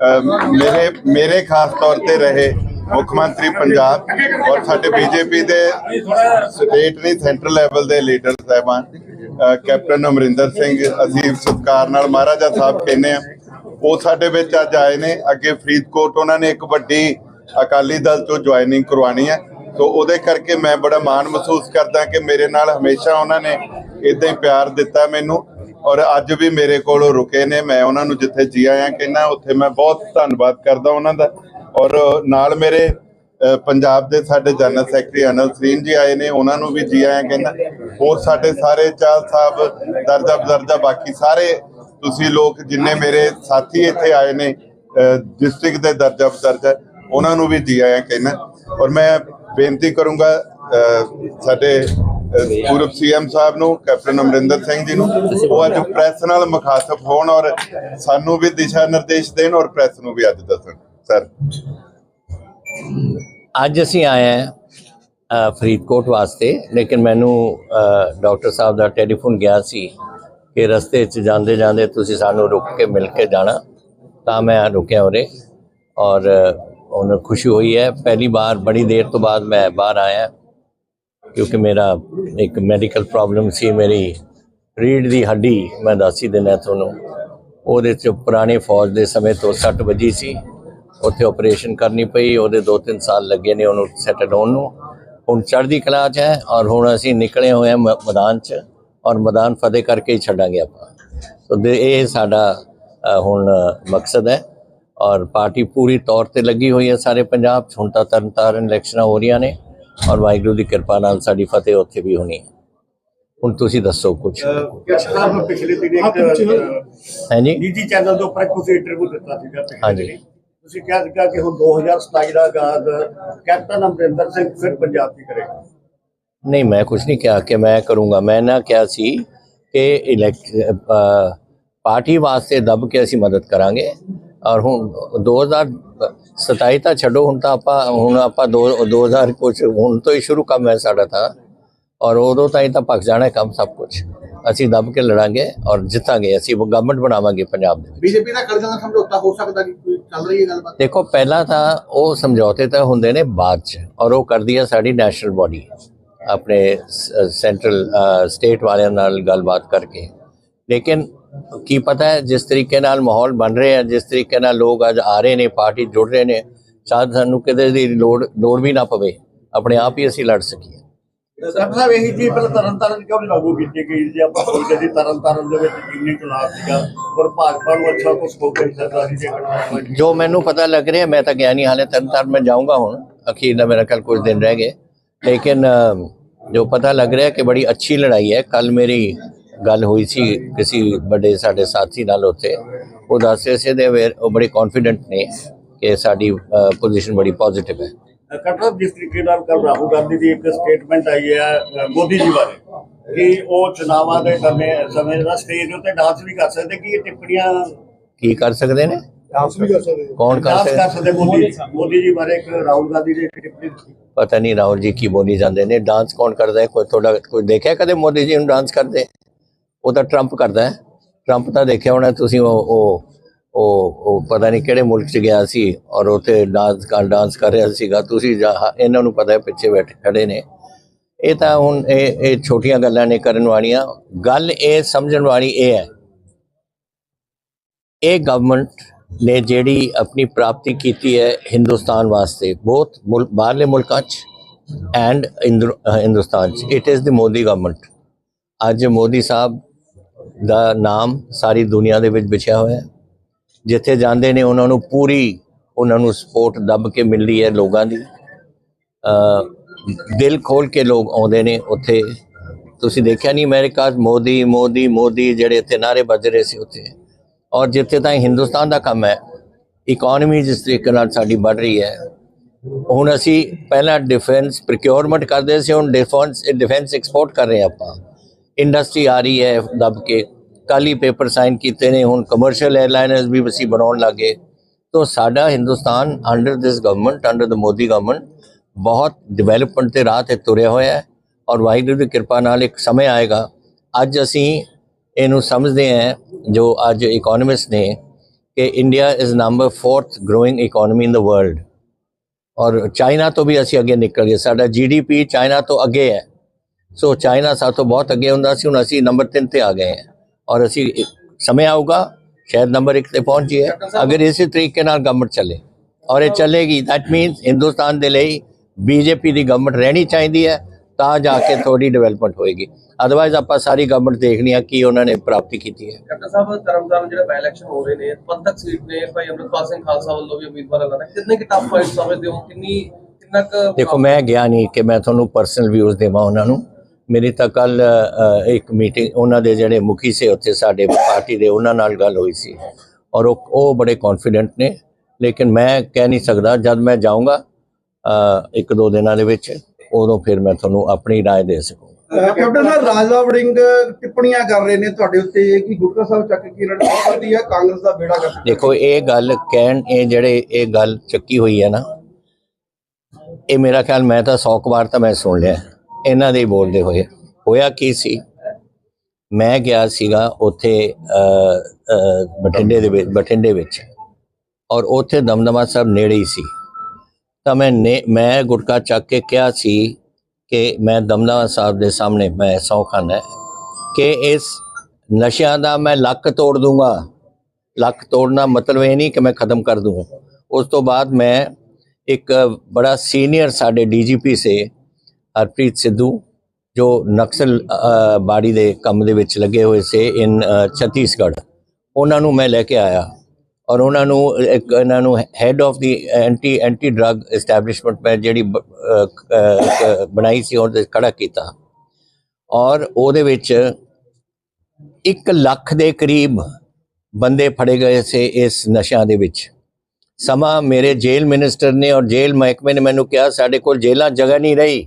ਮੇਰੇ ਮੇਰੇ ਖਾਸ ਤੌਰ ਤੇ ਰਹੇ ਮੁੱਖ ਮੰਤਰੀ ਪੰਜਾਬ ਔਰ ਸਾਡੇ ਬੀਜੇਪੀ ਦੇ ਸਟੇਟ ਨਹੀਂ ਸੈਂਟਰਲ ਲੈਵਲ ਦੇ ਲੀਡਰ ਸਾਹਿਬਾਨ ਕੈਪਟਨ ਅਮਰਿੰਦਰ ਸਿੰਘ ਅਸੀਂ ਸਤਿਕਾਰ ਨਾਲ ਮਹਾਰਾਜਾ ਸਾਹਿਬ ਕਹਿੰਦੇ ਆ ਉਹ ਸਾਡੇ ਵਿੱਚ ਅੱਜ ਆਏ ਨੇ, ਅੱਗੇ ਫਰੀਦਕੋਟ ਉਹਨਾਂ ਨੇ ਇੱਕ ਵੱਡੀ ਅਕਾਲੀ ਦਲ ਤੋਂ ਜੁਆਇਨਿੰਗ ਕਰਵਾਣੀ ਹੈ। ਸੋ ਉਹਦੇ ਕਰਕੇ ਮੈਂ ਬੜਾ ਮਾਣ ਮਹਿਸੂਸ ਕਰਦਾ ਕਿ ਮੇਰੇ ਨਾਲ ਹਮੇਸ਼ਾ ਉਹਨਾਂ ਨੇ ਇਦਾਂ ਹੀ ਪਿਆਰ ਦਿੱਤਾ ਮੈਨੂੰ। ਔਰ ਅੱਜ ਵੀ ਮੇਰੇ ਕੋਲ ਰੁਕੇ ਨੇ, ਮੈਂ ਉਹਨਾਂ ਨੂੰ ਜਿੱਥੇ ਜੀ ਆਇਆ ਕਹਿੰਦਾ, ਉੱਥੇ ਮੈਂ ਬਹੁਤ ਧੰਨਵਾਦ ਕਰਦਾ ਉਹਨਾਂ ਦਾ। ਔਰ ਨਾਲ ਮੇਰੇ ਪੰਜਾਬ ਦੇ ਸਾਡੇ ਜਨਰਲ ਸੈਕਟਰੀ ਅਨਲ ਸਰੀਨ ਜੀ ਆਏ ਨੇ, ਉਹਨਾਂ ਨੂੰ ਵੀ ਜੀ ਆਇਆ ਕਹਿੰਦਾ। ਹੋਰ ਸਾਡੇ ਸਾਰੇ ਚਾਲ ਸਾਹਿਬ, ਦਰਜਾ ਬਦਰਜਾ, ਬਾਕੀ ਸਾਰੇ ਤੁਸੀਂ ਲੋਕ ਜਿੰਨੇ ਮੇਰੇ ਸਾਥੀ ਇੱਥੇ ਆਏ ਨੇ ਡਿਸਟ੍ਰਿਕਟ ਦੇ ਦਰਜਾ ਬਦਰਜਾ, ਉਹਨਾਂ ਨੂੰ ਵੀ ਜੀ ਆਇਆ ਕਹਿੰਦਾ। ਔਰ ਮੈਂ ਬੇਨਤੀ ਕਰੂੰਗਾ ਸਾਡੇ ਪੂਰਬ ਸੀਐਮ ਸਾਹਿਬ ਨੂੰ ਕੈਪਟਨ ਅਮਰਿੰਦਰ ਸਿੰਘ ਜੀ ਨੂੰ। ਉਹ ਅੱਜ ਪ੍ਰੈਸ ਨਾਲ ਮੁਖਾਤਬ ਹੋਣ ਔਰ ਸਾਨੂੰ ਵੀ ਦਿਸ਼ਾ ਨਿਰਦੇਸ਼ ਦੇਣ ਔਰ ਪ੍ਰੈਸ ਨੂੰ ਵੀ ਅੱਜ ਦੱਸਣ। ਸਰ। ਅੱਜ ਅਸੀਂ ਆਏ ਹਾਂ ਫਰੀਦਕੋਟ ਵਾਸਤੇ ਲੇਕਿਨ ਮੈਨੂੰ ਡਾਕਟਰ ਸਾਹਿਬ ਦਾ ਟੈਲੀਫੋਨ ਗਿਆ ਸੀ ਕਿ ਰਸਤੇ 'ਚ ਜਾਂਦੇ ਜਾਂਦੇ ਤੁਸੀਂ ਸਾਨੂੰ ਰੁਕ ਕੇ ਮਿਲ ਕੇ ਜਾਣਾ ਤਾਂ ਮੈਂ ਰੁਕਿਆ ਉਰੇ ਔਰ ਅ, ਉਹਨੂੰ ਖੁਸ਼ੀ ਹੋਈ ਹੈ। ਪਹਿਲੀ ਵਾਰ ਬੜੀ ਦੇਰ ਤੋਂ ਬਾਅਦ ਮੈਂ ਬਾਹਰ ਆਇਆ। ਕਿਉਂਕਿ ਮੇਰਾ ਇੱਕ ਮੈਡੀਕਲ ਪ੍ਰੋਬਲਮ ਸੀ, ਮੇਰੀ ਰੀੜ ਦੀ ਹੱਡੀ ਮੈਂ ਦੱਸ ਹੀ ਦਿੰਦਾ ਤੁਹਾਨੂੰ। ਉਹਦੇ 'ਚ ਪੁਰਾਣੇ ਫੌਜ ਦੇ ਸਮੇਂ ਤੋਂ ਸੱਟ ਵੱਜੀ ਸੀ। ਉੱਥੇ ਆਪਰੇਸ਼ਨ ਕਰਨੀ ਪਈ, ਉਹਦੇ 2-3 ਸਾਲ ਲੱਗੇ ਨੇ ਉਹਨੂੰ ਸੈਟਲ ਹੋਣ ਨੂੰ। ਹੁਣ ਚੜ੍ਹਦੀ ਕਲਾ 'ਚ ਹੈ ਔਰ ਹੁਣ ਅਸੀਂ ਨਿਕਲੇ ਹੋਏ ਹਾਂ ਮ- ਮੈਦਾਨ 'ਚ ਔਰ ਮੈਦਾਨ ਫਤਿਹ ਕਰਕੇ ਹੀ ਛੱਡਾਂਗੇ ਆਪਾਂ। ਸੋ ਦੇ, ਇਹ ਸਾਡਾ ਹੁਣ ਮਕਸਦ ਹੈ ਔਰ ਪਾਰਟੀ ਪੂਰੀ ਤੌਰ ਤੇ ਲੱਗੀ ਹੋਈ ਹੈ ਸਾਰੇ ਪੰਜਾਬ 'ਚ। ਹੁਣ ਤਾਂ ਤਰਨਤਾਰਨ ਇਲੈਕਸ਼ਨਾਂ ਹੋ ਰਹੀਆਂ ਨੇ। ਔਰ ਵਾਹਿਗੁਰੂ ਦੀ ਕਿਰਪਾ ਨਾਲ ਸਾਡੀ ਫਤਿਹ ਉੱਥੇ ਵੀ ਹੋਣੀ ਹੈ। ਹੁਣ ਤੁਸੀਂ ਦੱਸੋ ਕੁਝ ਕੈਪਟਨ ਸਾਹਿਬ ਪਿਛਲੇ ਦਿਨ ਇੱਕ ਅਹ, ਹੈ। ਜੀ ਨਿੱਜੀ ਚੈਨਲ ਦੇ ਉੱਪਰ ਇੱਕ ਤੁਸੀਂ ਇੰਟਰਵਿਊ ਦਿੱਤਾ ਸੀਗਾ ਪਿਛਲੇ ਹਾਂਜੀ। ਦਿਨੀਂ। ਤੁਸੀਂ ਕਿਹਾ ਸੀਗਾ ਕਿ ਹੁਣ 2027 ਦਾ ਆਗਾਜ਼ ਕੈਪਟਨ ਅਮਰਿੰਦਰ ਸਿੰਘ ਫਿਰ ਪੰਜਾਬ ਦੀ ਕਰੇਗਾ। ਨਹੀਂ ਮੈਂ ਕੁਝ ਨਹੀਂ ਕਿਹਾ ਕਿ ਮੈਂ ਕਰੂੰਗਾ। ਮੈਂ ਨਾ ਕਿਹਾ ਸੀ ਕਿ ਇਲੈਕਟ ਪਾਰਟੀ ਵਾਸਤੇ ਦਬ ਕੇ ਅਸੀਂ ਮਦਦ ਕਰਾਂਗੇ। ਔਰ ਹੁਣ 2027 ਤਾਂ ਛੱਡੋ ਹੁਣ ਤਾਂ ਆਪਾਂ ਹੁਣ ਆਪਾਂ ਦੋ 2000 ਕੁਝ ਹੁਣ ਤੋਂ ਹੀ ਸ਼ੁਰੂ ਕੰਮ ਹੈ ਸਾਡਾ ਤਾਂ। ਔਰ ਉਦੋਂ ਤਾਈਂ ਤਾਂ ਪੱਕ ਜਾਣਾ ਕੰਮ ਸਭ ਕੁਝ ਅਸੀਂ ਦਬ ਕੇ ਲੜਾਂਗੇ ਔਰ ਜਿੱਤਾਂਗੇ। ਅਸੀਂ ਗਵਰਨਮੈਂਟ ਬਣਾਵਾਂਗੇ ਪੰਜਾਬ ਦੇ ਵਿੱਚ। ਬੀਜੇਪੀ ਨਾਲ ਅਕਾਲੀ ਦਲ ਨਾਲ ਸਮਝੌਤਾ ਹੋ ਸਕਦਾ ਕਿ ਕੋਈ ਚੱਲ ਰਹੀ ਹੈ ਗੱਲਬਾਤ? ਦੇਖੋ ਪਹਿਲਾਂ ਤਾਂ ਉਹ ਸਮਝੌਤੇ ਤਾਂ ਹੁੰਦੇ ਨੇ ਬਾਅਦ ਚ ਔਰ ਉਹ ਕਰਦੀ ਹੈ ਸਾਡੀ ਨੈਸ਼ਨਲ ਬਾਡੀ ਆਪਣੇ ਸੈਂਟਰਲ ਸਟੇਟ ਵਾਲਿਆਂ ਨਾਲ ਗੱਲਬਾਤ ਕਰਕੇ। ਲੇਕਿਨ ਕੀ ਪਤਾ ਹੈ ਜਿਸ ਤਰੀਕੇ ਨਾਲ ਮਾਹੌਲ ਬਣ ਰਿਹਾ ਹੈ ਜਿਸ ਤਰੀਕੇ ਨਾਲ ਲੋਕ ਅੱਜ ਆ ਰਹੇ ਨੇ ਪਾਰਟੀ ਜੁੜ ਰਹੇ ਨੇ ਸ਼ਾਇਦ ਸਾਨੂੰ ਕਿਤੇ ਦੀ ਲੋੜ ਲੋੜ ਵੀ ਨਾ ਪਵੇ। ਆਪਣੇ ਆਪ ਹੀ ਅਸੀਂ ਲੜ ਸਕੀਏ। ਕੈਪਟਨ ਸਾਹਿਬ ਇਹੀ ਚੀਜ਼ ਪਹਿਲਾਂ ਤਰਨ ਤਾਰਨ ਕਿਉਂ ਨਹੀਂ ਲਾਗੂ ਕੀਤੀ ਗਈ ਜੇ ਆਪਾਂ ਸੋਚਦੇ ਸੀ ਤਰਨ ਤਾਰਨ ਦੇ ਵਿੱਚ ਜਿੰਨੀ ਕਲਾਸ ਸੀਗਾ ਪਰ ਭਾਜਪਾ ਨੂੰ ਅੱਛਾ ਕੁਝ ਹੋ ਨਹੀਂ ਸਕਦਾ ਸੀ ਜੇ ਕਟਾਉਣਾ ਜੋ ਮੈਨੂੰ ਪਤਾ ਲੱਗ ਰਿਹਾ ਮੈਂ ਤਾਂ ਗਿਆ ਨਹੀਂ ਹਾਲੇ ਤਰਨਤਾਰਨ ਮੈਂ ਜਾਊਂਗਾ ਹੁਣ। ਅਖੀਰ ਦਾ ਮੇਰਾ ਕੱਲ ਕੁਝ ਦਿਨ ਰਹਿ ਗਏ। ਲੇਕਿਨ ਜੋ ਪਤਾ ਲੱਗ ਰਿਹਾ ਕਿ ਬੜੀ ਅੱਛੀ ਲੜਾਈ ਹੈ ਕੱਲ ਮੇਰੀ ਗੱਲ ਹੋਈ ਸੀ ਕਿਸੇ ਵੱਡੇ ਸਾਡੇ ਸਾਥੀ ਨਾਲ ਉੱਥੇ ਉਹ ਦੱਸ ਰਹੇ ਸੀ ਦੇ ਉਹ ਬੜੇ ਕੌਨਫੀਡੈਂਟ ਨੇ ਕਿ ਸਾਡੀ ਪੋਜੀਸ਼ਨ ਬੜੀ ਪੋਜ਼ਿਟਿਵ ਹੈ। ਸਾਹਿਬ ਜਿਸ ਤਰੀਕੇ ਨਾਲ ਕੱਲ ਰਾਹੁਲ ਗਾਂਧੀ ਦੀ ਇੱਕ ਸਟੇਟਮੈਂਟ ਆਈ ਹੈ ਮੋਦੀ ਜੀ ਬਾਰੇ ਕਿ ਉਹ ਚੁਣਾਵਾਂ ਦੇ ਸਮੇਂ ਸਮੇਂ ਦਾ ਸਟੇਜ ਉੱਤੇ ਡਾਂਸ ਵੀ ਕਰ ਸਕਦੇ ਕਿ ਇਹ ਟਿੱਪਣੀਆਂ ਕੀ ਕਰ ਸਕਦੇ ਨੇ? ਡਾਂਸ ਵੀ ਕਰ ਸਕਦੇ। ਕੌਣ ਕਰ ਡਾਂਸ ਕਰ ਸਕਦੇ ਸਕਦੇ ਮੋਦੀ ਮੋਦੀ ਜੀ ਬਾਰੇ ਇੱਕ ਰਾਹੁਲ ਗਾਂਧੀ ਦੀ ਟਿੱਪਣੀ ਪਤਾ ਨਹੀਂ ਰਾਹੁਲ ਜੀ ਕੀ ਬੋਲੀ ਜਾਂਦੇ ਨੇ। ਡਾਂਸ ਕੌਣ ਕਰਦਾ ਹੈ? ਕੋਈ ਤੁਹਾਡਾ ਕੋਈ ਦੇਖਿਆ ਕਦੇ ਮੋਦੀ ਜੀ ਨੂੰ ਡਾਂਸ ਕਰਦੇ? ਉਹ ਤਾਂ ਟਰੰਪ ਕਰਦਾ ਹੈ। ਟਰੰਪ ਤਾਂ ਦੇਖਿਆ ਹੋਣਾ, ਤੁਸੀਂ ਉਹ ਉਹ ਉਹ ਪਤਾ ਨਹੀਂ ਕਿਹੜੇ ਮੁਲਕ 'ਚ ਗਿਆ ਸੀ ਔਰ ਉੱਥੇ ਡਾਂਸ ਕਰ ਡਾਂਸ ਕਰ ਰਿਹਾ ਸੀਗਾ। ਤੁਸੀਂ ਇਹਨਾਂ ਨੂੰ ਪਤਾ ਹੈ, ਪਿੱਛੇ ਬੈਠੇ, ਖੜੇ ਨੇ। ਇਹ ਤਾਂ ਹੁਣ ਇਹ ਇਹ ਛੋਟੀਆਂ ਗੱਲਾਂ ਨੇ ਕਰਨ ਵਾਲੀਆਂ। ਗੱਲ ਇਹ, ਸਮਝਣ ਵਾਲੀ ਇਹ ਹੈ। ਇਹ ਗਵਰਨਮੈਂਟ ਨੇ ਜਿਹੜੀ ਆਪਣੀ ਪ੍ਰਾਪਤੀ ਕੀਤੀ ਹੈ ਹਿੰਦੁਸਤਾਨ ਵਾਸਤੇ ਬਹੁਤ ਮੁਲਕ ਬਾਹਰਲੇ ਮੁਲਕਾਂ 'ਚ ਐਂਡ ਹਿੰਦੁਸਤਾਨ 'ਚ। It is the Modi government ਅੱਜ ਮੋਦੀ ਸਾਹਿਬ ਦਾ ਨਾਮ ਸਾਰੀ ਦੁਨੀਆ ਦੇ ਵਿੱਚ ਵਿਛਿਆ ਹੋਇਆ ਹੈ। ਜਿੱਥੇ ਜਾਂਦੇ ਨੇ, ਉਹਨਾਂ ਨੂੰ ਪੂਰੀ, ਉਹਨਾਂ ਨੂੰ ਸਪੋਰਟ ਦੱਬ ਕੇ ਮਿਲਦੀ ਹੈ ਲੋਕਾਂ ਦੀ। ਦਿਲ ਖੋਲ ਕੇ ਲੋਕ ਆਉਂਦੇ ਨੇ ਉੱਥੇ। ਤੁਸੀਂ ਦੇਖਿਆ ਨਹੀਂ ਅਮਰੀਕਾ 'ਚ ਮੋਦੀ ਮੋਦੀ ਮੋਦੀ ਜਿਹੜੇ ਇੱਥੇ ਨਾਰੇ ਵੱਜ ਰਹੇ ਸੀ ਉੱਥੇ। ਔਰ ਜਿੱਥੇ ਤਾਂ ਹਿੰਦੁਸਤਾਨ ਦਾ ਕੰਮ ਹੈ ਇਕਨੋਮੀ ਜਿਸ ਤਰੀਕੇ ਨਾਲ ਸਾਡੀ ਵੱਧ ਰਹੀ ਹੈ। ਹੁਣ ਅਸੀਂ ਪਹਿਲਾਂ ਡਿਫੈਂਸ ਪ੍ਰੋਕਿਉਰਮੈਂਟ ਕਰਦੇ ਸੀ, ਹੁਣ ਡਿਫੈਂਸ ਡਿਫੈਂਸ ਐਕਸਪੋਰਟ ਕਰ ਰਹੇ ਹਾਂ ਆਪਾਂ। ਇੰਡਸਟਰੀ ਆ ਰਹੀ ਹੈ ਦਬ ਕੇ ਕੱਲ੍ਹ ਹੀ ਪੇਪਰ ਸਾਈਨ ਕੀਤੇ ਨੇ ਹੁਣ ਕਮਰਸ਼ੀਅਲ 에ਅਰਲਾਈਨਰਸ ਵੀ ਅਸੀਂ ਬਣਾਉਣ ਲੱਗੇ ਤੋਂ ਸਾਡਾ Hindustan under this government under the Modi government ਬਹੁਤ ਡਿਵੈਲਪਮੈਂਟ ਤੇ ਰਾਹ ਤੇ ਤੁਰਿਆ ਹੋਇਆ ਹੈ ਔਰ ਵਾਹਿਗੁਰੂ ਦੀ ਕਿਰਪਾ ਨਾਲ ਇੱਕ ਸਮੇਂ ਆਏਗਾ ਅੱਜ ਅਸੀਂ ਇਹਨੂੰ ਸਮਝਦੇ ਹਾਂ ਜੋ ਅੱਜ ਇਕਨੋਮਿਸਟ ਨੇ ਕਿ India is number 4th growing economy in the world ਔਰ ਚਾਈਨਾ ਤੋਂ ਵੀ ਅਸੀਂ ਅੱਗੇ ਨਿਕਲ ਗਏ ਸਾਡਾ ਜੀਡੀਪੀ ਚਾਈਨਾ ਤੋਂ ਅੱਗੇ ਹੈ ਸੋ ਚਾਈਨਾ ਤੋਂ ਬਹੁਤ ਅੱਗੇ ਹੁੰਦਾ ਸੀ ਹੁਣ ਅਸੀਂ ਨੰਬਰ 3 ਤੇ ਆ ਗਏ ਹਾਂ। ਔਰ ਅਸੀਂ ਸਮੇਂ ਆਊਗਾ ਸ਼ਾਇਦ ਨੰਬਰ 1 ਤੇ ਪਹੁੰਚ ਜਾਈਏ। ਅਗਰ ਇਸੇ ਤਰੀਕੇ ਨਾਲ ਗਵਰਨਮੈਂਟ ਚੱਲੇ ਔਰ ਇਹ ਚੱਲੇਗੀ ਦੈਟ ਮੀਨਸ ਹਿੰਦੁਸਤਾਨ ਦੇ ਲਈ ਬੀਜੇਪੀ ਦੀ ਗਵਰਨਮੈਂਟ ਰਹਿਣੀ ਚਾਹੀਦੀ ਹੈ ਤਾਂ ਜਾ ਕੇ ਥੋੜੀ ਡਿਵੈਲਪਮੈਂਟ ਹੋਏਗੀ। ਅਦਰਵਾਈਜ਼ ਆਪਾਂ ਸਾਰੀ ਗਵਰਨਮੈਂਟ ਦੇਖਣੀ ਆ ਕੀ ਉਹਨਾਂ ਨੇ ਪ੍ਰਾਪਤੀ ਕੀਤੀ ਹੈ। ਡਾਕਟਰ ਸਾਹਿਬ ਤਰਨਤਾਰਨ ਜਿਹੜੇ ਬਾਈ ਇਲੈਕਸ਼ਨ ਹੋ ਰਹੇ ਨੇ ਪੰਥਕ ਸੀਟ ਨੇ ਭਾਈ ਅੰਮ੍ਰਿਤਪਾਲ ਸਿੰਘ ਖਾਲਸਾ ਵੱਲੋਂ ਵੀ ਉਮੀਦਵਾਰ ਐਲਾਨਾ ਕਿੰਨੇ ਕਿ ਟਫ ਫਾਈਟ ਸਮਝਦੇ ਹੋ? ਕਿੰਨੀ ਕਿੰਨਾ ਕੁ ਦੇਖੋ ਮੈਂ ਗਿਆ ਨਹੀਂ ਕਿ ਮੈਂ ਤੁਹਾਨੂੰ ਪਰਸਨਲ ਵਿਊਜ਼ ਦੇਵਾਂ ਉਹਨਾਂ ਨੂੰ। ਮੇਰੀ ਤਾਂ ਕੱਲ ਇੱਕ ਮੀਟਿੰਗ ਉਹਨਾਂ ਦੇ ਜਿਹੜੇ ਮੁਖੀ ਸੇ ਉੱਥੇ ਸਾਡੇ ਪਾਰਟੀ ਦੇ ਉਹਨਾਂ ਨਾਲ ਗੱਲ ਹੋਈ ਸੀ ਔਰ ਉਹ ਉਹ ਬੜੇ ਕੌਨਫੀਡੈਂਟ ਨੇ ਲੇਕਿਨ ਮੈਂ ਕਹਿ ਨਹੀਂ ਸਕਦਾ ਜਦ ਮੈਂ ਜਾਊਂਗਾ ਅ, ਇੱਕ ਦੋ ਦਿਨਾਂ ਦੇ ਵਿੱਚ ਉਦੋਂ ਫਿਰ ਮੈਂ ਤੁਹਾਨੂੰ ਆਪਣੀ رائے ਦੇ ਸਕੂੰਗਾ ਕੈਪਟਨ ਸਾਹਿਬ ਰਾਜਾ ਵੜਿੰਗ ਟਿੱਪਣੀਆਂ ਕਰ ਰਹੇ ਨੇ ਤੁਹਾਡੇ ਉੱਤੇ ਕਿ ਗੁਟਕਾ ਸਾਹਿਬ ਚੱਕ ਕੇ ਇਹਨਾਂ ਨੇ ਕਰਦੀ ਹੈ ਕਾਂਗਰਸ ਦਾ ਬੇੜਾ ਕਰ ਦੇਖੋ ਇਹ ਗੱਲ ਕਹਿਣ ਇਹ ਜਿਹੜੇ ਇਹ ਗੱਲ ਚੱਕੀ ਹੋਈ ਹੈ ਨਾ ਇਹ ਮੇਰਾ ਖਿਆਲ ਮੈਂ ਤਾਂ 100 ਕੁ ਵਾਰ ਤਾਂ ਮੈਂ ਸੁਣ ਲਿਆ ਇਹਨਾਂ ਦੇ ਬੋਲਦੇ ਹੋਏ। ਹੋਇਆ ਕੀ ਸੀ? ਮੈਂ ਗਿਆ ਸੀਗਾ ਉੱਥੇ ਬਠਿੰਡੇ ਦੇ ਵਿੱਚ, ਬਠਿੰਡੇ ਵਿੱਚ। ਔਰ ਉੱਥੇ ਦਮਦਮਾ ਸਾਹਿਬ ਨੇੜੇ ਹੀ ਸੀ। ਤਾਂ ਮੈਂ ਨੇ, ਮੈਂ ਗੁਟਕਾ ਚੱਕ ਕੇ ਕਿਹਾ ਸੀ ਕਿ ਮੈਂ ਦਮਦਮਾ ਸਾਹਿਬ ਦੇ ਸਾਹਮਣੇ, ਮੈਂ ਸਹੁੰ ਹੈ ਕਿ ਇਸ ਨਸ਼ਿਆਂ ਦਾ ਮੈਂ ਲੱਕ ਤੋੜ ਦੂੰਗਾ। ਲੱਕ ਤੋੜਨਾ ਮਤਲਬ ਇਹ ਨਹੀਂ ਕਿ ਮੈਂ ਖਤਮ ਕਰ ਦੂੰ। ਉਸ ਤੋਂ ਬਾਅਦ ਮੈਂ ਇੱਕ ਬੜਾ ਸੀਨੀਅਰ ਸਾਡੇ ਡੀਜੀਪੀ ਸੇ ਹਰਪ੍ਰੀਤ ਸਿੱਧੂ, ਜੋ ਨਕਸਲ ਬਾੜੀ ਦੇ ਕੰਮ ਦੇ ਵਿੱਚ ਲੱਗੇ ਹੋਏ ਸੇ ਇਨ ਛੱਤੀਸਗੜ੍ਹ। ਉਹਨਾਂ ਨੂੰ ਮੈਂ ਲੈ ਕੇ ਆਇਆ ਔਰ ਉਹਨਾਂ ਨੂੰ, ਇੱਕ ਇਹਨਾਂ ਨੂੰ head of the anti anti drug establishment ਮੈਂ ਜਿਹੜੀ ਬਣਾਈ ਸੀ ਉਹਦੇ ਖੜਾ ਕੀਤਾ। ਔਰ ਉਹਦੇ ਵਿੱਚ 1 ਲੱਖ ਦੇ ਕਰੀਬ ਬੰਦੇ ਫੜੇ ਗਏ ਸੇ ਇਸ ਨਸ਼ਿਆਂ ਦੇ ਵਿੱਚ। ਸਮਾਂ ਮੇਰੇ ਜੇਲ੍ਹ ਮਿਨਿਸਟਰ ਨੇ ਔਰ ਜੇਲ੍ਹ ਮਹਿਕਮੇ ਨੇ ਮੈਨੂੰ ਕਿਹਾ, ਸਾਡੇ ਕੋਲ ਜੇਲ੍ਹਾਂ ਜਗ੍ਹਾ ਨਹੀਂ ਰਹੀ।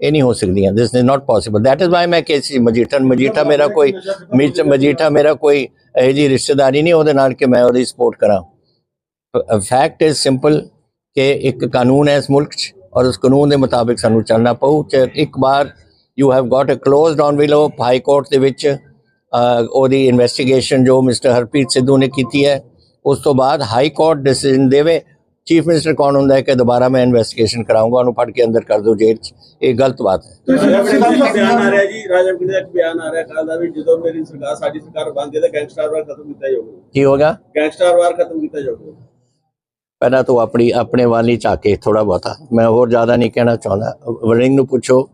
ਇਹ ਨਹੀਂ ਹੋ ਸਕਦੀਆਂ। This is not possible that is why ਮੈਂ ਕੇਸੀ ਮਜੀਠਾ ਮਜੀਠਾ ਮੇਰਾ ਕੋਈ, ਮਜੀਠਾ ਮੇਰਾ ਕੋਈ ਇਹ ਜੀ ਰਿਸ਼ਤੇਦਾਰੀ ਨਹੀਂ, ਉਹਦੇ ਨਾਲ ਕਿ ਮੈਂ ਉਹਦੀ ਸਪੋਰਟ ਕਰਾਂ। ਫੈਕਟ ਇਜ਼ ਸਿੰਪਲ ਕਿ ਇੱਕ ਕਾਨੂੰਨ ਹੈ ਇਸ ਮੁਲਕ 'ਚ ਔਰ ਉਸ ਕਾਨੂੰਨ ਦੇ ਮੁਤਾਬਿਕ ਸਾਨੂੰ ਚੱਲਣਾ ਪਊ। ਇੱਕ ਵਾਰ you have got a closed on ਵਿਲੋ high court ਦੇ ਵਿੱਚ ਉਹਦੀ ਇਨਵੈਸਟੀਗੇਸ਼ਨ ਜੋ ਮਿਸਟਰ ਹਰਪ੍ਰੀਤ ਸਿੱਧੂ ਨੇ ਕੀਤੀ ਹੈ, ਉਸ ਤੋਂ ਬਾਅਦ ਹਾਈ ਕੋਰਟ ਡਿਸੀਜਨ ਦੇਵੇ ਚੀਫ ਮਿਨਿਸਟਰ ਕੌਣ ਹੁੰਦਾ ਹੈ ਕਿ ਦੁਬਾਰਾ ਮੈਂ ਇਨਵੈਸਟੀਗੇਸ਼ਨ ਕਰਾਉਂਗਾ ਉਹਨੂੰ ਫੜ ਕੇ ਅੰਦਰ ਕਰ ਦਿਓ ਜੇਲ੍ਹ 'ਚ। ਇਹ ਗਲਤ ਬਾਤ ਹੈ। ਬਿਆਨ ਆ ਰਿਹਾ ਜੀ ਰਾਜਾ ਵੜਿੰਗ ਦਾ ਇੱਕ ਬਿਆਨ ਆ ਰਿਹਾ ਕੱਲ ਦਾ ਵੀ ਜਦੋਂ ਮੇਰੀ ਸਰਕਾਰ ਸਾਡੀ ਸਰਕਾਰ ਬਣਦੀ ਹੈ ਤਾਂ ਗੈਂਗਸਟਰ ਵਾਰ ਖਤਮ ਕੀਤਾ ਜਾਊਗਾ। ਕੀ ਹੋਗਾ ਗੈਂਗਸਟਰ ਵਾਰ ਖਤਮ ਕੀਤਾ ਜਾਊਗਾ। ਪਹਿਲਾਂ ਤੂੰ ਆਪਣੀ ਆਪਣੇ ਵਾਲੀ ਝਾਕੇ ਥੋੜਾ ਬਹੁਤਾ। ਮੈਂ ਹੋਰ ਜ਼ਿਆਦਾ ਨਹੀਂ ਕਹਿਣਾ ਚਾਹੁੰਦਾ। ਵਰਿੰਗ ਨੂੰ ਪੁੱਛੋ।